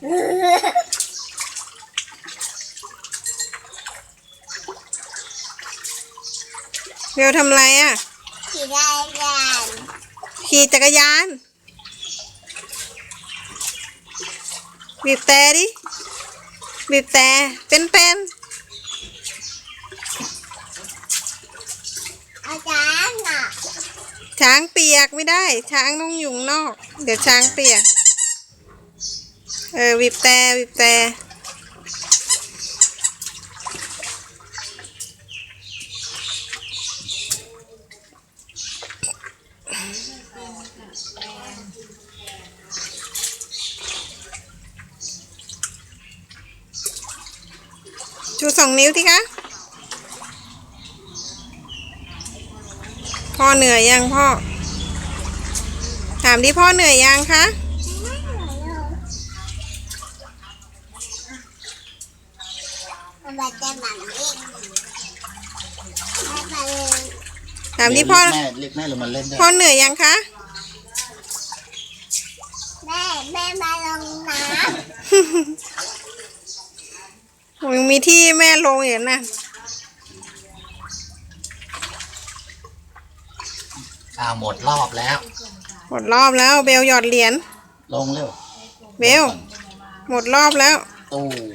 เบลทำอะไรอะ ขี่ได้กันขี่จักรยานบีบแต่ดิบีบแต่เป็นเป็นอาจารย์อะๆช้างเปียกไม่ได้ ช้างต้องอยู่ข้างนอก เดี๋ยวช้างเปียก เออบีบแต่บีบแต่ชูสองนิ้วที่คะพ่อเหนื่อยยังพ่อ ถามที่พ่อเหนื่อยยังคะ มันจะแบบนี้ให้ไปเลยถามที่พ่อแม่เรียกแม่ลงมาเล่นด้วยพ่อเหนื่อยยังคะ แม่แม่มาลงน้ยังมีที่แม่ลงอยู่นะอ่าหมดรอบแล้ว หมดรอบแล้วเบลหยอดเหรียญลงเร็วเบลหมดรอบแล้ว ตู้